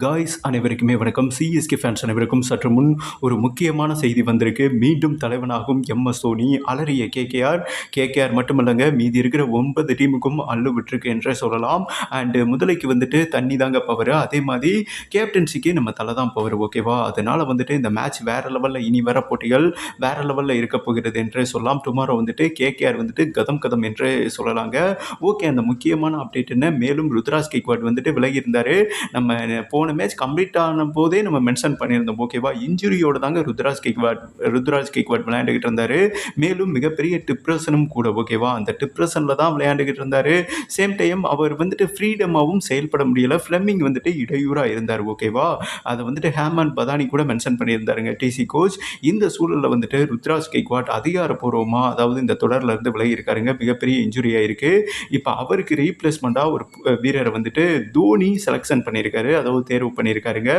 Guys அனைவருக்குமே வணக்கம். CSK fans அனைவருக்கும் சற்று முன் ஒரு முக்கியமான செய்தி வந்திருக்கு. மீண்டும் தலைவனாகும் எம்எஸ் தோனி அலறிய கேகேஆர் கேகேஆர் மட்டுமல்லங்க மீதி இருக்கிற ஒன்பது டீமுக்கும் அள்ளு விட்டுருக்கு என்றே சொல்லலாம். அண்டு முதலைக்கு வந்துட்டு தண்ணி தாங்க பவர் அதே மாதிரி கேப்டன்சிக்கு நம்ம தலை தான் பவர் ஓகேவா அதனால் வந்துட்டு இந்த மேட்ச் வேறு லெவலில் இனி வர போட்டிகள் வேறு லெவலில் இருக்க போகிறது என்றே சொல்லலாம். டுமாரோ வந்துட்டு கேகேஆர் வந்துட்டு கதம் கதம் என்றே சொல்லலாங்க. ஓகே அந்த முக்கியமான அப்டேட் என்ன? மேலும் ருத்ராஜ் கேக்வாட் வந்துட்டு விலகி இருந்தார். நம்ம போன மேட்ச் கம்ப்ளீட் ஆன போதே நம்ம மென்ஷன் பண்ணியிருந்தோம். ஓகேவா இன்ஜுரியோட தாங்க ருத்ராஜ் கேக்வாட் ருத்ராஜ் கேக்வாட் விளையாண்டுக்கிட்டு இருந்தார். மேலும் மிகப்பெரிய டிப்ரெஷனும் கூட. ஓகேவா அந்த டிப்ரெஷனில் தான் விளையாண்டுக்கிட்டு இருந்தார். சேம் டைம் அவர் வந்துட்டு ஃப்ரீடமாகவும் செயல்பட முடியலை. ஃப்ளெமிங் வந்துட்டு இடையூறாக இருந்தார். ஓகேவா அதை வந்துட்டு ஹேமன் பதானி கூட மென்ஷன் பண்ணியிருந்தாருங்க. டிசி கோச் இந்த சூழலில் வந்துட்டு ருத்ராஜ் கேக்வாட் அதிகாரப்பூர்வமாக அதாவது இந்த தொடரில் இருந்து விலகி இருக்காருங்க மிகப்பெரிய இன்ஜுரியாக இருக்குது இப்போ அவருக்கு ரீப்ளேஸ்மெண்ட்டாக ஒரு வீரரை வந்துட்டு தோனி செலெக்ஷன் பண்ணியிருக்காரு. அதாவது தேர்வு பண்ணியிருக்காருங்க.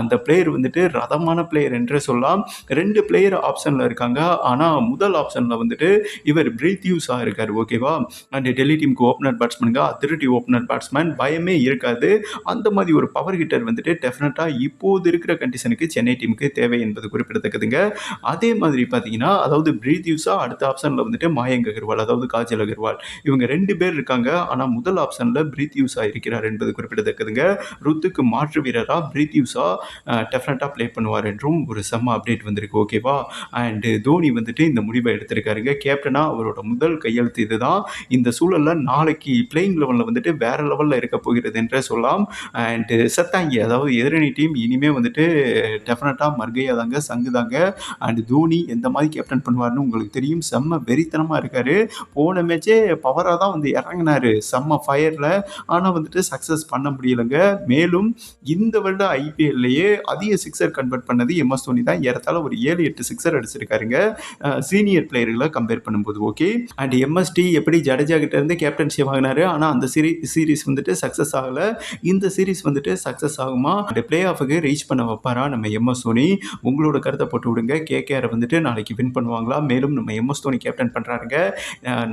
அந்த பிளேயர் வந்துட்டு ரதமான பிளேயர் என்று சொல்லலாம். ரெண்டு பிளேயர் ஆப்ஷனில் இருக்காங்க. ஆனால் முதல் ஆப்ஷனில் வந்துட்டு இவர் பிரீத்யூஸாக இருக்கார். ஓகேவா அண்ட் டெல்லி டீமுக்கு ஓப்பனர் பேட்ஸ்மேனுங்க அதிரடி ஓப்பனர் பேட்ஸ்மேன் பயமே இருக்காது. அந்த மாதிரி ஒரு பவர் ஹிட்டர் வந்துட்டு டெஃபினட்டாக இப்போது இருக்கிற கண்டிஷனுக்கு சென்னை டீமுக்கு தேவை என்பது குறிப்பிடத்தக்கதுங்க. அதே மாதிரி பார்த்தீங்கன்னா அதாவது பிரீத்யூஸாக அடுத்த ஆப்ஷனில் வந்துட்டு மாயங்க் அகர்வால் அதாவது காஜல் அகர்வால் இவங்க ரெண்டு பேர் இருக்காங்க. ஆனால் முதல் ஆப்ஷனில் பிரீத்யூஸாக இருக்கிறார் என்பது குறிப்பிடத்தக்கதுங்க. ருத்துக்கு மாற்று வீரராக பிரீத்யூஸாக டெஃபினட்டாக ப்ளே பண்ணுவார் என்றும் ஒரு செம்ம அப்டேட் வந்திருக்கு ஓகேவா அண்டு தோனி வந்துட்டு இந்த முடிவை எடுத்திருக்காருங்க. கேப்டனாக அவரோட முதல் கையெழுத்து இதுதான். இந்த சூழலில் நாளைக்கு பிளேயிங் லெவலில் வந்துட்டு வேறு லெவலில் இருக்க போகிறது என்றே சொல்லலாம். அண்டு சத்தாங்கி அதாவது எதிரணி டீம் இனிமேல் வந்துட்டு டெஃபினட்டாக மர்கையா தாங்க சங்கு தாங்க அண்டு தோனி எந்த மாதிரி கேப்டன் பண்ணுவார்னு உங்களுக்கு தெரியும். செம்ம வெறித்தனமாக இருக்கார். போன மேட்சே பவராக தான் வந்து இறங்கினார். செம்ம ஃபயரில் ஆனால் வந்துட்டு சக்ஸஸ் பண்ண முடியலைங்க. மேலும் இந்த வருட ஐபிஎல்லையே அதிக சிக்ஸர் கன்வெர்ட் பண்ணது எம்எஸ் தோனி தான். ஏறத்தாழ ஒரு ஏழு எட்டு சிக்ஸர் அடிச்சிருக்காருங்க. சீனியர் பிளேயர்களை கம்பேர் பண்ணும்போது ஓகே அண்ட் எம்எஸ்டி எப்படி ஜடேஜா கிட்ட இருந்து கேப்டன்ஷிப் வாங்கினாரு? ஆனால் அந்த சீரி சீரிஸ் வந்துட்டு சக்ஸஸ் ஆகலை. இந்த சீரிஸ் வந்துட்டு சக்ஸஸ் ஆகுமா? அந்த பிளே ஆஃபுக்கு ரீச் பண்ண வைப்பாரா நம்ம எம்எஸ் தோனி? உங்களோட கருத்தை போட்டு விடுங்க. கேகேஆர் வந்துட்டு நாளைக்கு வின் பண்ணுவாங்களா? மேலும் நம்ம எம்எஸ் தோனி கேப்டன் பண்ணுறாருங்க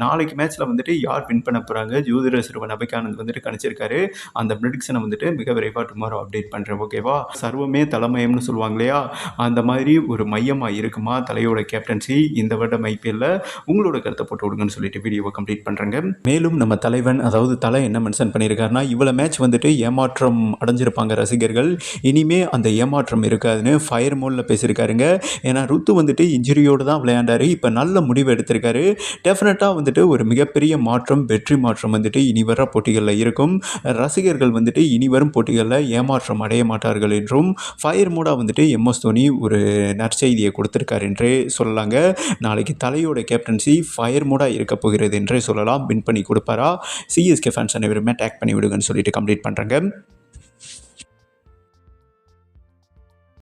நாளைக்கு மேட்ச்சில் வந்துட்டு யார் வின் பண்ண போகிறாங்க ஜோதிர சிறுவன் அபிகானந்த் வந்துட்டு கணிச்சிருக்காரு. அந்த ப்ரிடிக்ஷனை வந்துட்டு மிக விரைவாக டுமாரோ அப்டேட் பண்ணுறேன் ஓகேவா சர்வமே தலைமயம்னு சொல்லுவாங்க இல்லையா? அந்த மாதிரி ஒரு மையமாக இருக்குமா? தலையோட கேப்டன்சி இந்த வருடம் ஐபிஎல்ல? உங்களோட கருத்தை போட்டு விடுங்கன்னு சொல்லிட்டு வீடியோவை கம்ப்ளீட் பண்ணுறங்க மேலும் நம்ம தலைவன் அதாவது தலை என்ன மென்ஷன் பண்ணியிருக்காருன்னா இவ்வளோ மேட்ச் வந்துட்டு ஏமாற்றம் அடைஞ்சிருப்பாங்க ரசிகர்கள். இனிமே அந்த ஏமாற்றம் இருக்காதுன்னு ஃபயர் மோடில் பேசியிருக்காருங்க. ஏன்னா ருத்து வந்துட்டு இன்ஜுரியோடு தான் விளையாண்டாரு. இப்போ நல்ல முடிவு எடுத்திருக்காரு. டெஃபினட்டாக வந்துட்டு ஒரு மிகப்பெரிய மாற்றம் வெற்றி மாற்றம் வந்துட்டு இனி வர போட்டிகளில் இருக்கும். ரசிகர்கள் வந்துட்டு இனி வரும் போட்டிகளில் ஏமாற்றம் அடைய மாட்டார்கள் என்றும் ஃபயர் மூடாக வந்துட்டு எம்எஸ் தோனி ஒரு நற்செய்தியை கொடுத்துருக்கார் என்றே சொல்லலாங்க. நாளைக்கு தலையோட கேப்டன்சி ஃபயர் மூடாக இருக்க போகிறது என்றே சொல்லலாம். வின் பண்ணி கொடுப்பாரா? சிஎஸ்கே ஃபேன்ஸ் அனைவருமே டேக் பண்ணி விடுங்கன்னு சொல்லிட்டு கம்ப்ளீட் பண்ணுறேங்க